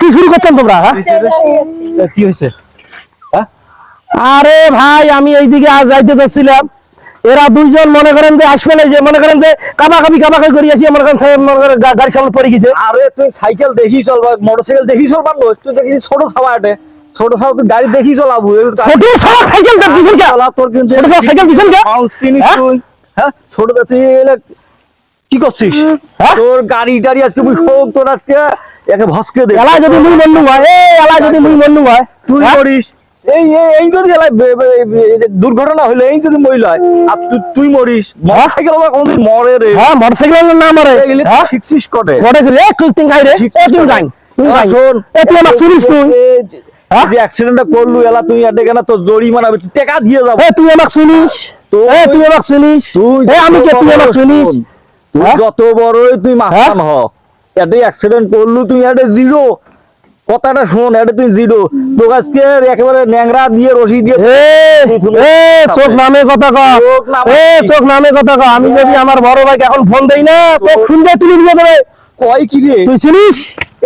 কি শুরু করছেন তোমরা হ্যাঁ? কি হয়েছে আরে ভাই আমি এইদিকে আজ যাইতে যাচ্ছিলাম এরা দুইজন মনে করেন যে আসবে না যে মনে করেন যে কাবাকাবি কাবাকাবি করি আসি মনে করেন মনে করেন গা- গাড়ির সামনে পড়ে গেছে। আরে তুই সাইকেল দেখি চল বা মোটরসাইকেল দেখি চল পারল। তুই দেখি ছোট ছাওয়া আটে ছোট ছাওয়া তুই গাড়ি দেখি চলাবো ছোট সড়ক সাইকেল দিছেন কে তোর কিন্তু ছোট সড়ক সাইকেল দিছেন কে হ্যাঁ? তুই? হ্যাঁ? ছোট তুই কি করছিস? হ্যাঁ? তোর গাড়ি টাড়ি আজকে তুই হোক তোর আজকে একে ভস্কে দে। এলা যদি মুই মন্নু হয় এই এলা যদি মুই হয় তুই হ্যাঁ? এই যদি এলাই দুর্ঘটনা হইল এই যদি আর তুই তুই মরিস। মোটরসাইকেল আবার কোনদিন মরে রে। হ্যাঁ মোটরসাইকেল না মারে। এগুলি শিখছিস কটে? কোটে করে। এ তুই খাই রে। এ তুই গাই তুই গাই। শোন এ তুই আমার চিনিস তুই? যে অ্যাক্সিডেন্টটা করলু এলা তুই আডে কেন তোর জরিমানা টাকা দিয়ে যাব। এ তুই চিনিস। তুই- চিনিস। আমি কে তুই আমাকে চিনিস? তুই হ্যাঁ? যত বড়ই তুই মাস্তান হ এটা অ্যাক্সিডেন্ট করলু তুই এটা জিরো কথাটা শোন এটা তুই জিরো তোর আজকে একেবারে ন্যাংরা দিয়ে রশি দিয়ে এ চোখ নামে কথা নামে এ চোখ নামে কথা কও আমি যদি আমার বড় ভাইকে এখন ফোন দেই না তোকে শুনবে তুলে দিয়ে দেবে কয় কি রে? তুই চিনিস?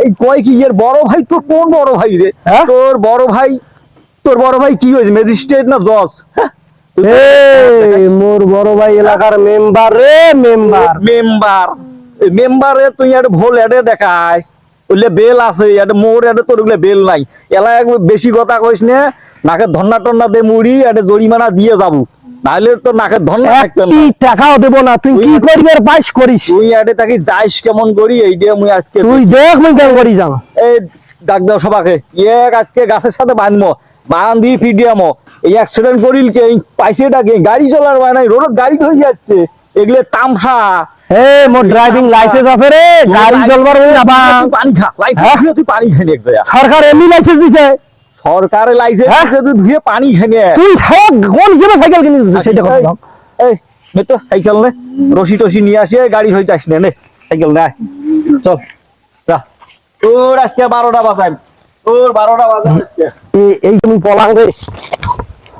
এই কয় কি? এর বড় ভাই তোর কোন বড় ভাই রে? হ্যাঁ? তোর বড় ভাই তোর বড় ভাই কি হয়েছে? ম্যাজিস্ট্রেট না জজ? হ্যাঁ মোর বড় ভাই এলাকার মেম্বার রে মেম্বার মেম্বার মেম্বারে তুই একটা ভোল এডে দেখাস ওইলে বেল আছে এটা মোর এটা তোর বেল নাই। এলা বেশি কথা কইস নে নাকে ধন্না টন্না দে মুড়ি এটা জরিমানা দিয়ে যাব। নাহলে তো নাকে ধন্না থাকবে না। টাকাও দেব না তুই কি করবি আর পাইস করিস? তুই এডে তাকে যাইস কেমন করি এই দিয়ে মুই আজকে তুই দেখ। মুই কেমন করি জানো এই ডাক দাও সবাকে। এক আজকে গাছের সাথে বাঁধমো বাঁধি ফিডিয়ামো এই অ্যাক্সিডেন্ট করিল কে? এই পাইছেটাকে গাড়ি চলার মানে নাই রোড গাড়ি ধরে যাচ্ছে। এগুলো তামসা। এ মোর ড্রাইভিং লাইসেন্স আছে রে। গাড়ি চলবার ওই না পানি খা লাইসেন্স দিয়ে তুই পানি খেয়ে এক জায়গা সরকার এমনি লাইসেন্স দিছে। সরকারের লাইসেন্স হ্যাঁ? আছে তুই ধুয়ে পানি খেয়ে তুই সব কোন সাইকেল কিনেছিস সেটা কথা। এই নে তো সাইকেল নে। রশি টসি নিয়ে আসি গাড়ি হয়ে যাস নে নে। সাইকেল নে চল যা। তোর আজকে বারোটা বাজাই তোর বারোটা বাজাই এই এই তুমি পলাং রে